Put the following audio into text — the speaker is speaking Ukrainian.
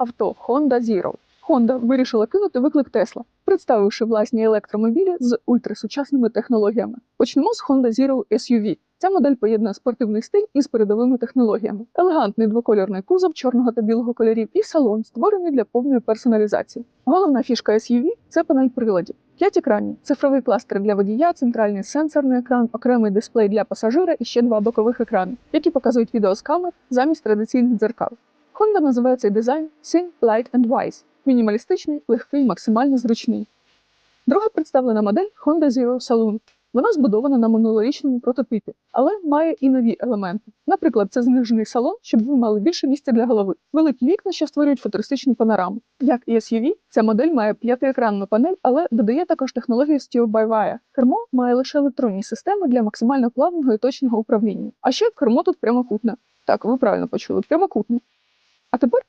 авто Honda Zero. Honda вирішила кинути виклик Тесла, представивши власні електромобілі з ультрасучасними технологіями. Почнемо з Honda Zero SUV. Ця модель поєднує спортивний стиль із передовими технологіями. Елегантний двокольорний кузов чорного та білого кольорів і салон, створений для повної персоналізації. Головна фішка SUV – це панель приладів. П'ять екранів, цифровий кластер для водія, центральний сенсорний екран, окремий дисплей для пасажира і ще два бокових екрани, які показують відео з камер замість традиційних дзеркал. Honda називає цей дизайн Thin, Light and Wise – мінімалістичний, легкий, максимально зручний. Друга представлена модель Honda Zero Saloon. Вона збудована на минулорічному прототипі, але має і нові елементи. Наприклад, це знижений салон, щоб ви мали більше місця для голови. Великі вікна, що створюють футуристичну панораму. Як і SUV, ця модель має п'ятиекранну панель, але додає також технологію Steel by Wire. Кермо має лише електронні системи для максимально плавного і точного управління. А ще кермо тут прямокутне. Так, ви правильно почули, прямокутне. А тепер